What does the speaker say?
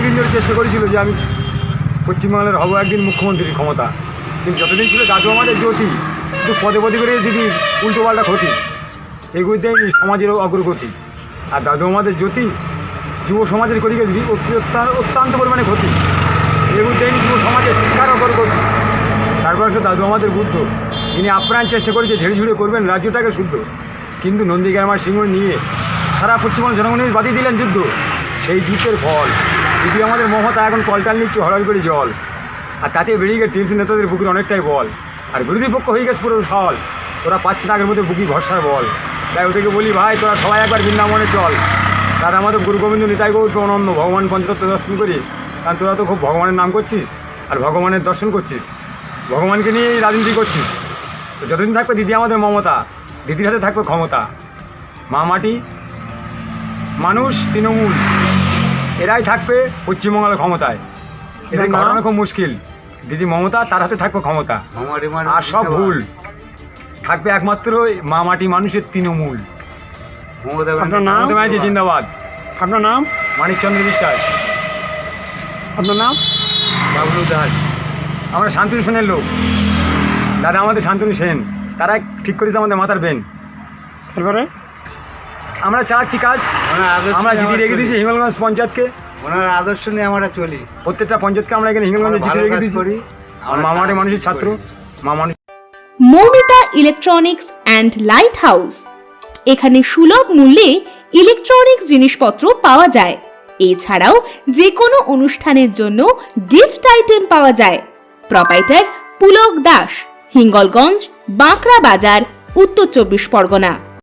বহুদিন ধরে চেষ্টা করেছিল যে আমি পশ্চিমবাংলার হব একদিন মুখ্যমন্ত্রীর ক্ষমতা। কিন্তু যতদিন ছিল দাদু আমাদের জ্যোতি শুধু পদে পদে করে দিদি উল্টো পাল্টা ক্ষতি। এগুলো দেয়নি সমাজের অগ্রগতি। আর দাদু আমাদের জ্যোতি, যুব সমাজের করি গেছে অত্যন্ত পরিমাণে ক্ষতি। এগুলো দেয়নি যুব সমাজের শিক্ষার অগ্রগতি। তারপর হচ্ছে দাদু আমাদের বুদ্ধ, যিনি আপ্রাণ চেষ্টা করেছে, ঝেড়ে ঝুড়ে করবেন, রাজ্যটাকে শুদ্ধ। কিন্তু নন্দীগ্রামার সিংহ নিয়ে সারা পশ্চিমবঙ্গ জনগণের বাদিয়ে দিলেন যুদ্ধ। সেই যুদ্ধের ফল। যদি আমাদের মমতা, এখন কলটাল নিচ্ছে হড়াল করে জল। আর তাতে বেরিয়ে গেছে টিএমসি নেতাদের বুকের অনেকটাই বল। আর বিরোধী পক্ষ হয়ে গেছে পুরো সল। ওরা পাচ্ছে না আগের মধ্যে বুকি ভরসার বল। তাই ওদেরকে বলি, ভাই, তোরা সবাই একবার বৃন্দাবনে চল। তার আমাদের গুরু গোবিন্দ নিতাই গৌর অনন্য ভগবান পঞ্চতত্ত্ব দর্শন করি। কারণ তোরা তো খুব ভগবানের নাম করছিস আর ভগবানের দর্শন করছিস। ভগবানকে নিয়েই রাজনীতি করছিস। তো যতদিন থাকবে দিদি আমাদের মমতা, দিদির হাতে থাকবে ক্ষমতা। মা মাটি, মানুষ, তৃণমূল। এরাই থাকবে পশ্চিমবঙ্গের ক্ষমতায়। এদের না। কারণে খুব মুশকিল। দিদি মমতা তার হাতে থাকবে ক্ষমতা। আর সব ভুল। থাকবে একমাত্র ওই মা মাটি মানুষের তৃণমূল। মমতা আপনার নাম? মমতা ব্যানার্জি জিন্দাবাদ। আপনার নাম? মানিকচন্দ্র বিশ্বাস। আপনার নাম? বাবলু দাস। আমরা শান্তনু সেনের লোক। দাদা আমাদের শান্তনু সেন। তারা ঠিক করেছে আমাদের মাথার বেন। তারপরে? আমরা চালাচ্ছি কাজ। আমরা নিয়ে রেখে। দিয়েছি হিঙ্গলগঞ্জ পঞ্চায়েতকে। ওনার আদর্শ নিয়ে আমরা চলি। প্রত্যেকটা পঞ্চায়েতকে আমরা এখানে হিঙ্গলগঞ্জে আমরা রেখে দিয়েছি। মামাটি মানুষের ছাত্র করি। Moumita electronics and light house এখানে সুলভ মূল্যে ইলেকট্রনিক্স জিনিসপত্র পাওয়া যায়। এছাড়াও যে কোনো অনুষ্ঠানের জন্য গিফট আইটেম পাওয়া যায়। প্রপাইটার পুলক দাস হিঙ্গলগঞ্জ বাঁকড়া বাজার উত্তর চব্বিশ পরগনা।